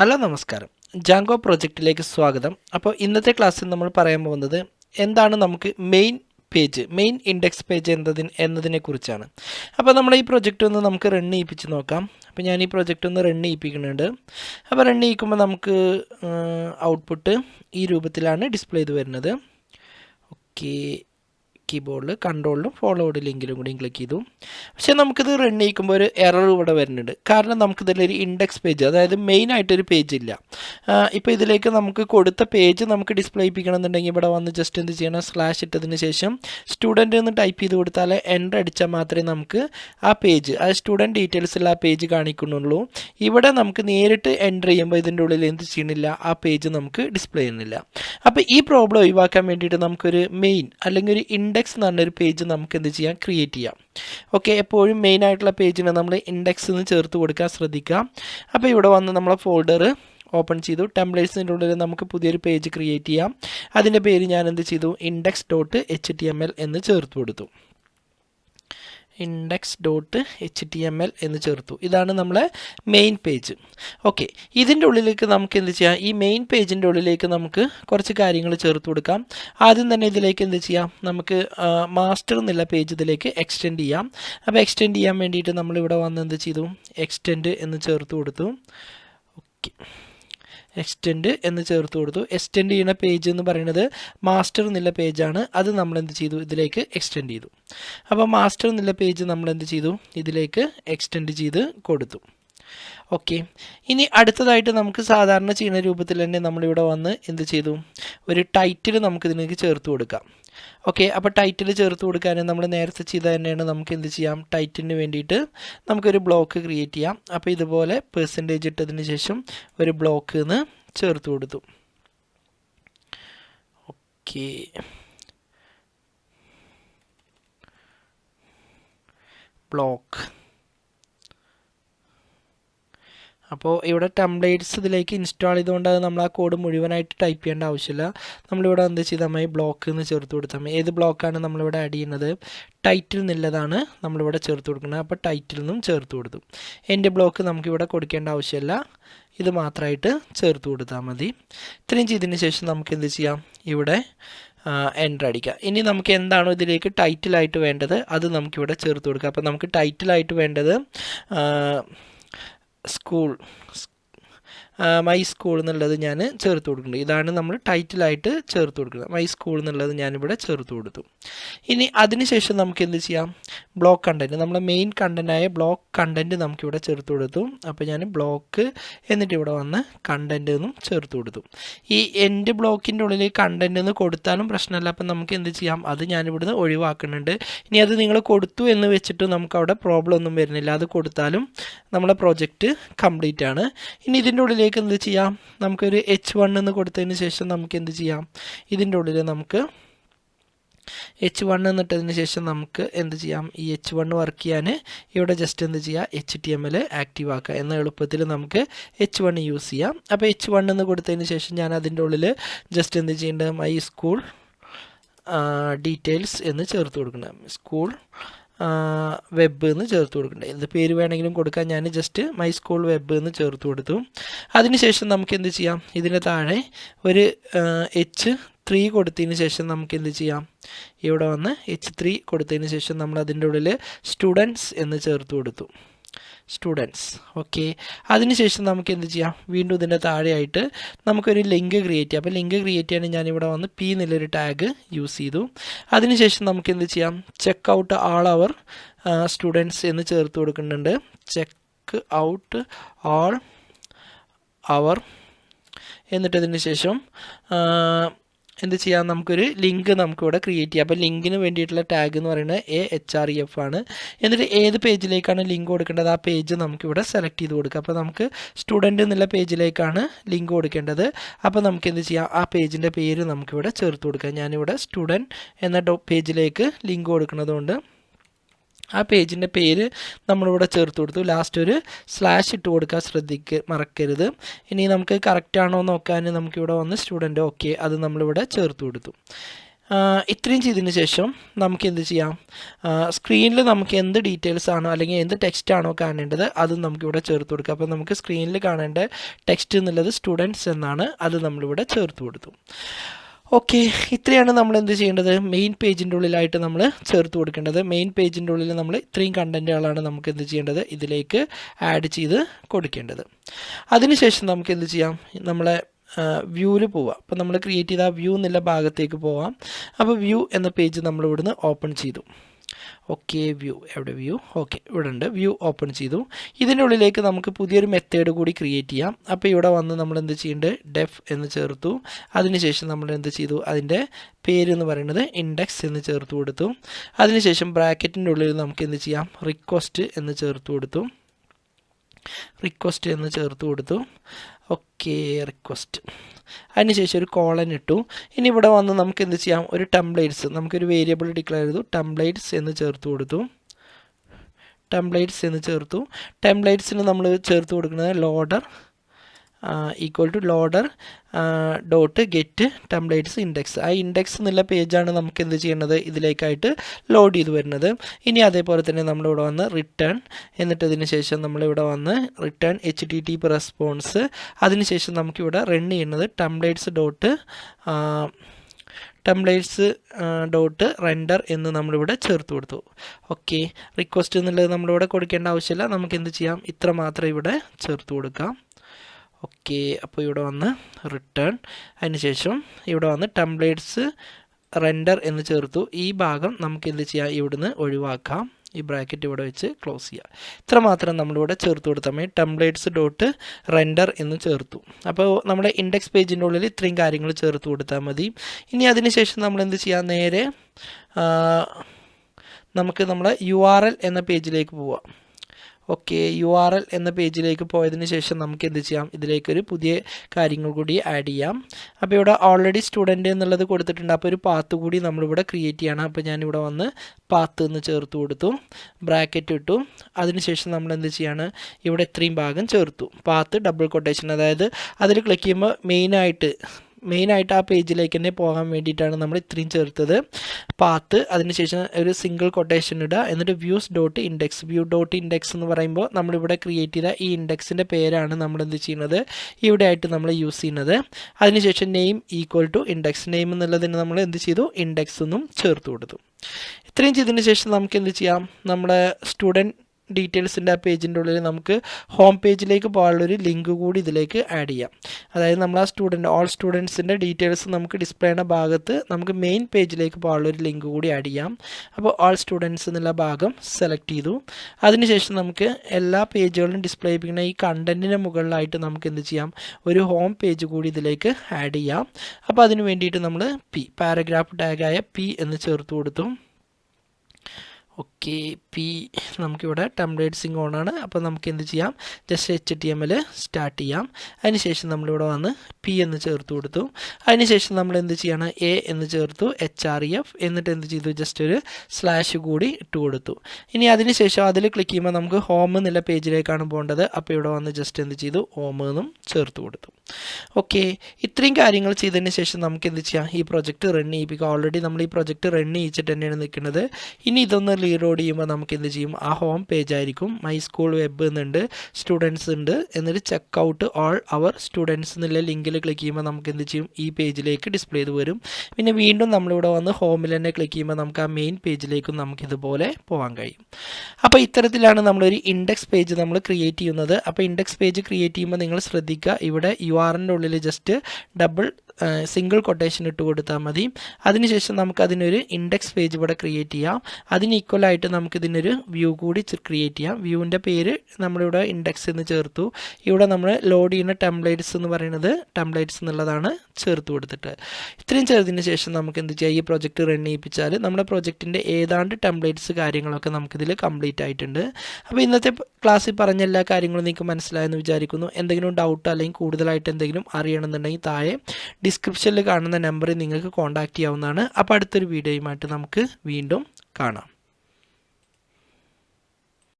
Hello നമസ്കാരം. ജാങ്കോ പ്രോജക്റ്റിലേക്ക് സ്വാഗതം. അപ്പോൾ ഇന്നത്തെ ക്ലാസ്സിൽ നമ്മൾ പറയാൻ പോകുന്നത് എന്താണ് നമുക്ക് main page main index page എന്നതിന് കുറിച്ചാണ് അപ്പോൾ നമ്മൾ ഈ പ്രൊജക്റ്റ് ഒന്ന് നമുക്ക് റൺ ചെയ്യിപ്പിച്ച് നോക്കാം. അപ്പോൾ ഞാൻ ഈ പ്രൊജക്റ്റ് ഒന്ന് റൺ ചെയ്യിപ്പിക്കുന്നുണ്ട്. അപ്പോൾ റൺ ചെയ്യിക്കുമ്പോൾ നമുക്ക് ഔട്ട്പുട്ട് ഈ രൂപത്തിലാണ് ഡിസ്പ്ലേ ചെയ്ത് വരുന്നത്. ഓക്കെ കീബോർഡിൽ കൺട്രോളിലും ഫോർവേഡ് ലിങ്കിലും കൂടി ക്ലിക്ക് ചെയ്തു. പക്ഷേ നമുക്കിത് റൺ ചെയ്യിക്കുമ്പോൾ ഒരു എറർ ഇവിടെ വരുന്നുണ്ട്. കാരണം നമുക്കിതിലൊരു ഇൻഡെക്സ് പേജ് അതായത് മെയിൻ ആയിട്ടൊരു പേജ് ഇല്ല. ഇപ്പോൾ ഇതിലേക്ക് നമുക്ക് കൊടുത്ത പേജ് നമുക്ക് ഡിസ്പ്ലേ ചെയ്യിപ്പിക്കണമെന്നുണ്ടെങ്കിൽ ഇവിടെ വന്ന് ജസ്റ്റ് എന്ത് ചെയ്യണം? സ്ലാഷ് ഇട്ടതിന് ശേഷം സ്റ്റുഡന്റ് എന്ന് ടൈപ്പ് ചെയ്ത് കൊടുത്താൽ എന്റർ അടിച്ചാൽ മാത്രമേ നമുക്ക് ആ പേജ് ആ സ്റ്റുഡന്റ് ഡീറ്റെയിൽസിൽ ആ പേജ് കാണിക്കുന്നുള്ളൂ. ഇവിടെ നമുക്ക് നേരിട്ട് എന്റർ ചെയ്യുമ്പോൾ ഇതിന്റെ ഉള്ളിൽ എന്ത് ചെയ്യണില്ല? ആ പേജ് നമുക്ക് ഡിസ്പ്ലേ ചെയ്യുന്നില്ല. അപ്പോൾ ഈ പ്രോബ്ലം ഒഴിവാക്കാൻ വേണ്ടിയിട്ട് നമുക്കൊരു മെയിൻ അല്ലെങ്കിൽ ഒരു ഇൻഡെക്സ് എന്ന് പറഞ്ഞൊരു പേജ് നമുക്ക് എന്ത് ചെയ്യാം? ക്രിയേറ്റ് ചെയ്യാം. ഓക്കെ എപ്പോഴും മെയിൻ ആയിട്ടുള്ള പേജിനെ നമ്മൾ ഇൻഡെക്സ് എന്ന് ചേർത്ത് കൊടുക്കാൻ ശ്രദ്ധിക്കുക. അപ്പോൾ ഇവിടെ വന്ന് നമ്മളെ ഫോൾഡർ ഓപ്പൺ ചെയ്തു. ടെംപ്ലേറ്റ്സിന്റെ ഉള്ളിൽ നമുക്ക് പുതിയൊരു പേജ് ക്രിയേറ്റ് ചെയ്യാം. അതിന്റെ പേര് ഞാൻ എന്ത് ചെയ്തു? Index dot H T M L എന്ന് ചേർത്ത് കൊടുത്തു. Index dot H T M L എന്ന് ചേർത്തു. ഇതാണ് നമ്മളെ മെയിൻ പേജ് ഓക്കെ ഇതിന്റെ ഉള്ളിലേക്ക് നമുക്ക് എന്ത് ചെയ്യാം? ഈ മെയിൻ പേജിന്റെ ഉള്ളിലേക്ക് നമുക്ക് കുറച്ച് കാര്യങ്ങൾ ചേർത്ത് കൊടുക്കാം. ആദ്യം തന്നെ ഇതിലേക്ക് എന്ത് ചെയ്യാം? നമുക്ക് മാസ്റ്റർ എന്നുള്ള പേജ് ഇതിലേക്ക് എക്സ്റ്റെൻഡ് ചെയ്യാം. അപ്പോൾ എക്സ്റ്റെൻഡ് ചെയ്യാൻ വേണ്ടിയിട്ട് നമ്മളിവിടെ വന്ന് എന്ത് ചെയ്തു? എക്സ്റ്റെൻഡ് എന്ന് ചേർത്ത് കൊടുത്തു. ഓക്കെ എക്സ്റ്റെൻഡ് എന്ന് ചേർത്ത് കൊടുത്തു. എക്സ്റ്റെൻഡ് ചെയ്യുന്ന പേജ് എന്ന് പറയുന്നത് മാസ്റ്റർ എന്നുള്ള പേജാണ് അത് നമ്മൾ എന്ത് ചെയ്തു? ഇതിലേക്ക് എക്സ്റ്റെൻഡ് ചെയ്തു. അപ്പോൾ മാസ്റ്റർ എന്നുള്ള പേജ് നമ്മൾ എന്ത് ചെയ്തു? ഇതിലേക്ക് എക്സ്റ്റെൻഡ് ചെയ്ത് കൊടുത്തു. ഓക്കെ ഇനി അടുത്തതായിട്ട് നമുക്ക് സാധാരണ ചെയ്യുന്ന രൂപത്തിൽ തന്നെ നമ്മളിവിടെ വന്ന് എന്ത് ചെയ്തു? ഒരു ടൈറ്റിൽ നമുക്ക് ഇതിനേക്ക് ചേർത്ത് കൊടുക്കാം. ഓക്കെ അപ്പോൾ ടൈറ്റിൽ ചേർത്ത് കൊടുക്കാൻ നമ്മൾ നേരത്തെ ചെയ്ത തന്നെയാണ് നമുക്ക് എന്ത് ചെയ്യാം? ടൈറ്റിന് വേണ്ടിയിട്ട് നമുക്കൊരു ബ്ലോക്ക് ക്രിയേറ്റ് ചെയ്യാം. അപ്പോൾ ഇതുപോലെ പെർസെന്റേജ് ഇട്ടതിന് ശേഷം ഒരു ബ്ലോക്ക് എന്ന് ചേർത്ത് കൊടുത്തു. ഓക്കെ ബ്ലോക്ക് അപ്പോൾ ഇവിടെ ടെംപ്ലേറ്റ്സ് ഇതിലേക്ക് ഇൻസ്റ്റാൾ ചെയ്തുകൊണ്ട് അത് നമ്മൾ ആ കോഡ് മുഴുവനായിട്ട് ടൈപ്പ് ചെയ്യേണ്ട ആവശ്യമില്ല. നമ്മളിവിടെ എന്ത് ചെയ്താൽ മതി ബ്ലോക്ക് എന്ന് ചേർത്ത് കൊടുത്താൽ മതി ഏത് ബ്ലോക്കാണ് നമ്മളിവിടെ ആഡ് ചെയ്യുന്നത്? ടൈറ്റിൽ നിന്നുള്ളതാണ് നമ്മളിവിടെ ചേർത്ത് കൊടുക്കുന്നത്. അപ്പോൾ ടൈറ്റിൽ നിന്നും ചേർത്ത് കൊടുത്തു. എന്റെ ബ്ലോക്ക് നമുക്കിവിടെ കൊടുക്കേണ്ട ആവശ്യമില്ല. ഇത് മാത്രമായിട്ട് ചേർത്ത് കൊടുത്താൽ മതി. ഇത്രയും ചെയ്തതിന് ശേഷം നമുക്ക് എന്ത് ചെയ്യാം? ഇവിടെ എന്റർ അടിക്കുക ഇനി നമുക്ക് എന്താണോ ഇതിലേക്ക് ടൈറ്റിലായിട്ട് വേണ്ടത് അത് നമുക്കിവിടെ ചേർത്ത് കൊടുക്കുക അപ്പോൾ നമുക്ക് ടൈറ്റിലായിട്ട് വേണ്ടത് സ്കൂൾ മൈ സ്കൂൾ എന്നുള്ളത് ഞാൻ ചേർത്ത് കൊടുക്കുന്നുണ്ട്. ഇതാണ് നമ്മൾ ടൈറ്റിലായിട്ട് ചേർത്ത് കൊടുക്കുന്നത്. മൈ സ്കൂൾ എന്നുള്ളത് ഞാനിവിടെ ചേർത്ത് കൊടുത്തു. ഇനി അതിനുശേഷം നമുക്ക് എന്ത് ചെയ്യാം? ബ്ലോക്ക് കണ്ടന്റ് നമ്മളെ മെയിൻ കണ്ടന്റായ ബ്ലോക്ക് കണ്ടന്റ് നമുക്കിവിടെ ചേർത്ത് കൊടുത്തു. അപ്പോൾ ഞാൻ ബ്ലോക്ക് എന്നിട്ട് ഇവിടെ വന്ന് കണ്ടന്റ് എന്നും ചേർത്ത് കൊടുത്തു. ഈ എന്റെ ബ്ലോക്കിന്റെ ഉള്ളിൽ കണ്ടന്റ് എന്ന് കൊടുത്താലും പ്രശ്നമല്ല. അപ്പം നമുക്ക് എന്ത് ചെയ്യാം? അത് ഞാനിവിടുന്ന് ഒഴിവാക്കുന്നുണ്ട്. ഇനി അത് നിങ്ങൾ കൊടുത്തു എന്ന് വെച്ചിട്ട് നമുക്ക് അവിടെ പ്രോബ്ലം ഒന്നും വരുന്നില്ല. അത് കൊടുത്താലും നമ്മളെ പ്രോജക്റ്റ് കംപ്ലീറ്റ് ആണ്. ഇനി ഇതിന്റെ ഉള്ളിലേക്ക് എന്ത് ചെയ്യാം? നമുക്കൊരു എച്ച് വൺ എന്ന് കൊടുത്തതിന് ശേഷം നമുക്ക് എന്ത് ചെയ്യാം? ഇതിന്റെ ഉള്ളിൽ നമുക്ക് എച്ച് വൺ എന്നിട്ടതിന് ശേഷം നമുക്ക് എന്ത് ചെയ്യാം? ഈ എച്ച് വൺ വർക്ക് ചെയ്യാൻ ഇവിടെ ജസ്റ്റ് എന്ത് ചെയ്യുക H T M L active ആക്കുക. എന്ന എളുപ്പത്തിൽ നമുക്ക് എച്ച് വൺ യൂസ് ചെയ്യാം. അപ്പോൾ എച്ച് വൺ എന്ന് കൊടുത്തതിന് ശേഷം ഞാൻ അതിന്റെ ഉള്ളിൽ ജസ്റ്റ് എന്ത് ചെയ്യേണ്ടത്? മൈ സ്കൂൾ ഡീറ്റെയിൽസ് എന്ന് ചേർത്ത് കൊടുക്കണം. സ്കൂൾ വെബ് എന്ന് ചേർത്ത് കൊടുക്കണ്ടേ. എന്ത് പേര് വേണമെങ്കിലും കൊടുക്കാൻ ഞാൻ ജസ്റ്റ് മൈ സ്കൂൾ വെബ് എന്ന് ചേർത്ത് കൊടുത്തു. അതിനുശേഷം നമുക്ക് എന്ത് ചെയ്യാം? ഇതിന് താഴെ ഒരു എച്ച് ത്രീ കൊടുത്തതിന് ശേഷം നമുക്ക് എന്ത് ചെയ്യാം? ഇവിടെ വന്ന് എച്ച് ത്രീ കൊടുത്തതിന് ശേഷം നമ്മൾ അതിന്റെ ഉള്ളിൽ സ്റ്റുഡൻസ് എന്ന് ചേർത്ത് കൊടുത്തു. സ്റ്റുഡൻസ് ഓക്കെ അതിനുശേഷം നമുക്ക് എന്ത് ചെയ്യാം? വീണ്ടും ഇതിന്റെ താഴെയായിട്ട് നമുക്കൊരു ലിങ്ക് ക്രിയേറ്റ് ചെയ്യാം. അപ്പോൾ ലിങ്ക് ക്രിയേറ്റ് ചെയ്യാൻ ഞാനിവിടെ വന്ന് പി എന്നുള്ളൊരു ടാഗ് യൂസ് ചെയ്തു. അതിനുശേഷം നമുക്ക് എന്ത് ചെയ്യാം check out all our students എന്ന് ചേർത്ത് കൊടുക്കുന്നുണ്ട്. ചെക്ക് ഔട്ട് ആൾ അവർ എന്നിട്ടതിന് ശേഷം എന്ത് ചെയ്യാം? നമുക്കൊരു ലിങ്ക് നമുക്കിവിടെ ക്രിയേറ്റ് ചെയ്യാം. അപ്പോൾ ലിങ്കിന് വേണ്ടിയിട്ടുള്ള ടാഗ് എന്ന് പറയുന്നത് A H R E F ആണ്. എന്നിട്ട് ഏത് പേജിലേക്കാണ് ലിങ്ക് കൊടുക്കേണ്ടത്? ആ പേജ് നമുക്കിവിടെ സെലക്ട് ചെയ്ത് കൊടുക്കുക അപ്പോൾ നമുക്ക് സ്റ്റുഡന്റ് എന്നുള്ള പേജിലേക്കാണ് ലിങ്ക് കൊടുക്കേണ്ടത്. അപ്പോൾ നമുക്ക് എന്ത് ചെയ്യാം? ആ പേജിന്റെ പേര് നമുക്കിവിടെ ചേർത്ത് കൊടുക്കാം. ഞാനിവിടെ സ്റ്റുഡന്റ് എന്ന പേജിലേക്ക് ലിങ്ക് കൊടുക്കുന്നതുകൊണ്ട് ആ പേജിന്റെ പേര് നമ്മളിവിടെ ചേർത്ത് കൊടുത്തു. ലാസ്റ്റ് ഒരു സ്ലാഷ് ഇട്ട് കൊടുക്കാൻ ശ്രദ്ധിക്ക മറക്കരുത്. ഇനി നമുക്ക് കറക്റ്റ് ആണോ നോക്കാൻ നമുക്കിവിടെ വന്ന് സ്റ്റുഡന്റ് ഓക്കെ അത് നമ്മളിവിടെ ചേർത്ത് കൊടുത്തു. ഇത്രയും ചെയ്തതിന് ശേഷം നമുക്ക് എന്ത് ചെയ്യാം? സ്ക്രീനിൽ നമുക്ക് എന്ത് ഡീറ്റെയിൽസ് ആണോ അല്ലെങ്കിൽ എന്ത് ടെക്സ്റ്റ് ആണോ കാണേണ്ടത് അത് നമുക്കിവിടെ ചേർത്ത് കൊടുക്കുക അപ്പോൾ നമുക്ക് സ്ക്രീനിൽ കാണേണ്ട ടെക്സ്റ്റ് എന്നുള്ളത് സ്റ്റുഡൻസ് എന്നാണ്. അത് നമ്മളിവിടെ ചേർത്ത് കൊടുത്തു. ഓക്കെ ഇത്രയാണ് നമ്മൾ എന്ത് ചെയ്യേണ്ടത്? മെയിൻ പേജിന്റെ ഉള്ളിലായിട്ട് നമ്മൾ ചേർത്ത് കൊടുക്കേണ്ടത്. മെയിൻ പേജിന്റെ ഉള്ളിൽ നമ്മൾ ഇത്രയും കണ്ടന്റുകളാണ് നമുക്ക് എന്ത് ചെയ്യേണ്ടത്? ഇതിലേക്ക് ആഡ് ചെയ്ത് കൊടുക്കേണ്ടത്. അതിനുശേഷം നമുക്ക് എന്ത് ചെയ്യാം? നമ്മളെ വ്യൂവിൽ പോവാം. അപ്പോൾ നമ്മൾ ക്രിയേറ്റ് ചെയ്ത ആ വ്യൂ എന്നുള്ള ഭാഗത്തേക്ക് പോവാം. അപ്പോൾ വ്യൂ എന്ന പേജ് നമ്മൾ ഇവിടുന്ന് ഓപ്പൺ ചെയ്തു. ഓക്കെ വ്യൂ എവിടെ വ്യൂ ഓക്കെ ഇവിടെ ഉണ്ട് വ്യൂ ഓപ്പൺ ചെയ്തു. ഇതിന്റെ ഉള്ളിലേക്ക് നമുക്ക് പുതിയൊരു മെത്തേഡ് കൂടി ക്രിയേറ്റ് ചെയ്യാം. അപ്പോൾ ഇവിടെ വന്ന് നമ്മൾ എന്ത് ചെയ്യേണ്ടത് ഡെഫ് എന്ന് ചേർത്തു. അതിനുശേഷം നമ്മൾ എന്ത് ചെയ്തു? അതിന്റെ പേര് എന്ന് പറയുന്നത് ഇൻഡെക്സ് എന്ന് ചേർത്ത് കൊടുത്തു. അതിനുശേഷം ബ്രാക്കറ്റിന്റെ ഉള്ളിൽ നമുക്ക് എന്ത് ചെയ്യാം? റിക്വസ്റ്റ് എന്ന് ചേർത്ത് കൊടുത്തു. റിക്വസ്റ്റ് എന്ന് ചേർത്ത് കൊടുത്തു. ഓക്കെ റിക്വസ്റ്റ് അതിനുശേഷം ഒരു കോളൻ ഇട്ടു. ഇനി ഇവിടെ വന്ന് നമുക്ക് എന്ത് ചെയ്യാം? ഒരു ടെംപ്ലേറ്റ്സ് നമുക്കൊരു വേരിയബിൾ ഡിക്ലെയർ ചെയ്തു. ടെംപ്ലേറ്റ്സ് എന്ന് ചേർത്ത് കൊടുത്തു. ടെംപ്ലേറ്റ്സ് എന്ന് ചേർത്തു. ടെംപ്ലേറ്റ്സിന് നമ്മൾ ചേർത്ത് കൊടുക്കുന്നത് loader equal to loader dot get templates index ആ ഇൻഡെക്സ് എന്നുള്ള പേജാണ് നമുക്ക് എന്ത് ചെയ്യേണ്ടത്? ഇതിലേക്കായിട്ട് ലോഡ് ചെയ്ത് വരുന്നത്. ഇനി അതേപോലെ തന്നെ നമ്മളിവിടെ വന്ന് റിട്ടേൺ എന്നിട്ട് ഇതിന് ശേഷം നമ്മളിവിടെ വന്ന് return H T T response അതിനുശേഷം നമുക്കിവിടെ റൺ ചെയ്യുന്നത് templates dot templates dot render എന്ന് നമ്മളിവിടെ ചേർത്ത് കൊടുത്തു. ഓക്കെ റിക്വസ്റ്റ് എന്നുള്ളത് നമ്മളിവിടെ കൊടുക്കേണ്ട ആവശ്യമില്ല. നമുക്ക് എന്ത് ചെയ്യാം? ഇത്ര മാത്രം ഇവിടെ ചേർത്ത് കൊടുക്കാം. ഓക്കെ അപ്പോൾ ഇവിടെ വന്ന് റിട്ടേൺ അതിനുശേഷം ഇവിടെ വന്ന് ടെംപ്ലേറ്റ്സ് റെൻഡർ എന്ന് ചേർത്തു. ഈ ഭാഗം നമുക്ക് എന്ത് ചെയ്യാം? ഇവിടുന്ന് ഒഴിവാക്കാം. ഈ ബ്രാക്കറ്റ് ഇവിടെ വെച്ച് ക്ലോസ് ചെയ്യാം. ഇത്രമാത്രം നമ്മളിവിടെ ചേർത്ത് കൊടുത്താൽ മതി ടെംപ്ലേറ്റ്സ് ഡോട്ട് റെൻഡർ എന്ന് ചേർത്തു. അപ്പോൾ നമ്മുടെ ഇൻഡെക്സ് പേജിന്റെ ഉള്ളിൽ ഇത്രയും കാര്യങ്ങൾ ചേർത്ത് കൊടുത്താൽ മതി. ഇനി അതിനുശേഷം നമ്മൾ എന്ത് ചെയ്യാം? നേരെ നമുക്ക് നമ്മളെ യു എന്ന പേജിലേക്ക് പോവാം. ഓക്കെ യു ആർ എൽ എന്ന പേജിലേക്ക് പോയതിന് ശേഷം നമുക്ക് എന്ത് ചെയ്യാം? ഇതിലേക്കൊരു പുതിയ കാര്യങ്ങൾ കൂടി ആഡ് ചെയ്യാം. അപ്പോൾ ഇവിടെ ഓൾറെഡി സ്റ്റുഡന്റ് എന്നുള്ളത് കൊടുത്തിട്ടുണ്ട്. അപ്പോൾ ഒരു പാത്ത് കൂടി നമ്മളിവിടെ ക്രിയേറ്റ് ചെയ്യണം. അപ്പോൾ ഞാനിവിടെ വന്ന് പാത്ത് എന്ന് ചേർത്ത് കൊടുത്തു ബ്രാക്കറ്റ് ഇട്ടു. അതിനുശേഷം നമ്മൾ എന്ത് ചെയ്യാണ്? ഇവിടെ ഇത്രയും ഭാഗം ചേർത്തു. പാത്ത് ഡബിൾ കൊട്ടേഷൻ അതായത് അതിൽ ക്ലിക്ക് ചെയ്യുമ്പോൾ മെയിനായിട്ട് മെയിനായിട്ട് ആ പേജിലേക്ക് തന്നെ പോകാൻ വേണ്ടിയിട്ടാണ് നമ്മൾ ഇത്രയും ചേർത്തത്. പാത്ത് അതിനുശേഷം ഒരു സിംഗിൾ കൊട്ടേഷൻ ഇടുക. എന്നിട്ട് views dot index view dot index എന്ന് പറയുമ്പോൾ നമ്മളിവിടെ ക്രിയേറ്റ് ചെയ്ത ഈ ഇൻഡെക്സിന്റെ പേരാണ് നമ്മൾ എന്ത് ചെയ്യുന്നത്? ഇവിടെ ആയിട്ട് നമ്മൾ യൂസ് ചെയ്യുന്നത്. അതിനുശേഷം name equal to index name എന്നുള്ളതിന് നമ്മൾ എന്ത് ചെയ്തു? ഇൻഡെക്സ് എന്നും ചേർത്ത് കൊടുത്തു. ഇത്രയും ചെയ്തതിന് ശേഷം നമുക്ക് എന്ത് ചെയ്യാം? നമ്മുടെ സ്റ്റുഡന്റ് ഡീറ്റെയിൽസിന്റെ ആ പേജിന്റെ ഉള്ളിൽ നമുക്ക് ഹോം പേജിലേക്ക് പോകാനുള്ളൊരു ലിങ്ക് കൂടി ഇതിലേക്ക് ആഡ് ചെയ്യാം. അതായത് നമ്മൾ ആ സ്റ്റുഡന്റ് ഓൾ സ്റ്റുഡൻസിന്റെ ഡീറ്റെയിൽസ് നമുക്ക് ഡിസ്പ്ലേ ചെയ്യുന്ന ഭാഗത്ത് നമുക്ക് മെയിൻ പേജിലേക്ക് പോകാനുള്ളൊരു ലിങ്ക് കൂടി ആഡ് ചെയ്യാം. അപ്പോൾ ഓൾ സ്റ്റുഡൻസ് എന്നുള്ള ഭാഗം സെലക്ട് ചെയ്തു. അതിനുശേഷം നമുക്ക് എല്ലാ പേജുകളും ഡിസ്പ്ലേ ചെയ്യിപ്പിക്കുന്ന ഈ കണ്ടന്റിന് മുകളിലായിട്ട് നമുക്ക് എന്ത് ചെയ്യാം? ഒരു ഹോം പേജ് കൂടി ഇതിലേക്ക് ആഡ് ചെയ്യാം. അപ്പോൾ അതിന് വേണ്ടിയിട്ട് നമ്മൾ പി പാരഗ്രാഫ് ടാഗായ പി എന്ന് ചേർത്ത് കൊടുത്തു. ഓക്കെ പി നമുക്കിവിടെ ടെംപ്ലേറ്റ്സിങ് ഓൺ ആണ്. അപ്പോൾ നമുക്ക് എന്ത് ചെയ്യാം? Just H T M L start ചെയ്യാം. അതിനുശേഷം നമ്മളിവിടെ വന്ന് പി എന്ന് ചേർത്ത് കൊടുത്തു. അതിനുശേഷം നമ്മൾ എന്ത് ചെയ്യണം? എ എന്ന് ചേർത്തു എച്ച് ആർ എഫ് എന്നിട്ട് എന്ത് ചെയ്തു? ജസ്റ്റ് ഒരു സ്ലാഷ് കൂടി ഇട്ട് കൊടുത്തു. ഇനി അതിനുശേഷം അതിൽ ക്ലിക്ക് ചെയ്യുമ്പോൾ നമുക്ക് ഹോം എന്നുള്ള പേജിലേക്കാണ് പോകേണ്ടത്. അപ്പോൾ ഇവിടെ വന്ന് ജസ്റ്റ് എന്ത് ചെയ്തു? ഹോം എന്നും ചേർത്ത് കൊടുത്തു. ഓക്കെ ഇത്രയും കാര്യങ്ങൾ ചെയ്തതിന് ശേഷം നമുക്ക് എന്ത് ചെയ്യാം? ഈ പ്രൊജക്റ്റ് റൺ ചെയ്യിപ്പിക്കുക. ഓൾറെഡി നമ്മൾ ഈ പ്രൊജക്റ്റ് റൺ ചെയ്യിച്ചിട്ട് തന്നെയാണ് നിൽക്കുന്നത്. ഇനി ഇതൊന്ന് റീലോഡ് ചെയ്യുമ്പോൾ നമുക്ക് എന്ത് ചെയ്യും? ആ ഹോം പേജ് ആയിരിക്കും. മൈ സ്കൂൾ വെബ് എന്നുണ്ട് സ്റ്റുഡൻസ് ഉണ്ട് എന്നിട്ട് check out all our students എന്നുള്ള ലിങ്കിൽ ക്ലിക്ക് ചെയ്യുമ്പോൾ നമുക്ക് എന്ത് ചെയ്യും? ഈ പേജിലേക്ക് ഡിസ്പ്ലേ ചെയ്ത് വരും. പിന്നെ വീണ്ടും നമ്മളിവിടെ വന്ന് ഹോമിൽ തന്നെ ക്ലിക്ക് ചെയ്യുമ്പോൾ നമുക്ക് ആ മെയിൻ പേജിലേക്കും നമുക്ക് ഇതുപോലെ പോകാൻ കഴിയും. അപ്പോൾ ഇത്തരത്തിലാണ് നമ്മളൊരു ഇൻഡെക്സ് പേജ് നമ്മൾ ക്രിയേറ്റ് ചെയ്യുന്നത്. അപ്പോൾ ഇൻഡെക്സ് പേജ് ക്രിയേറ്റ് ചെയ്യുമ്പോൾ നിങ്ങൾ ശ്രദ്ധിക്കുക. ഇവിടെ യു ആറിന്റെ ഉള്ളിൽ ജസ്റ്റ് ഡബിൾ സിംഗിൾ കൊട്ടേഷൻ ഇട്ട് കൊടുത്താൽ മതി. അതിനുശേഷം നമുക്ക് അതിനൊരു ഇൻഡെക്സ് പേജ് ഇവിടെ ക്രിയേറ്റ് ചെയ്യാം. അതിന് ഈക്വൽ ആയിട്ട് നമുക്ക് ഇതിനൊരു വ്യൂ കൂടി ക്രിയേറ്റ് ചെയ്യാം. വ്യൂവിന്റെ പേര് നമ്മളിവിടെ ഇൻഡെക്സ് എന്ന് ചേർത്തു. ഇവിടെ നമ്മൾ ലോഡ് ചെയ്യുന്ന ടെംപ്ലേറ്റ്സ് എന്ന് പറയുന്നത് ടെംപ്ലേറ്റ്സ് എന്നുള്ളതാണ് ചേർത്ത് കൊടുത്തിട്ട്. ഇത്രയും ചേർത്തതിന് ശേഷം നമുക്ക് എന്ത് ചെയ്യാം? ഈ പ്രൊജക്റ്റ് റൺ ചെയ്യിപ്പിച്ചാൽ നമ്മുടെ പ്രൊജക്റ്റിന്റെ ഏതാണ്ട് ടെംപ്ലേറ്റ്സ് കാര്യങ്ങളൊക്കെ നമുക്കിതിൽ കംപ്ലീറ്റ് ആയിട്ടുണ്ട്. അപ്പോൾ ഇന്നത്തെ ക്ലാസ്സിൽ പറഞ്ഞ എല്ലാ കാര്യങ്ങളും നിങ്ങൾക്ക് മനസ്സിലായെന്ന് വിചാരിക്കുന്നു. എന്തെങ്കിലും ഡൗട്ട് അല്ലെങ്കിൽ കൂടുതലായിട്ട് എന്തെങ്കിലും അറിയണമെന്നുണ്ടെങ്കിൽ താഴെ ഡിസ്ക്രിപ്ഷനിൽ കാണുന്ന നമ്പറിൽ നിങ്ങൾക്ക് കോൺടാക്റ്റ് ചെയ്യാവുന്നതാണ്. അപ്പോൾ അടുത്തൊരു വീഡിയോയുമായിട്ട് നമുക്ക് വീണ്ടും കാണാം.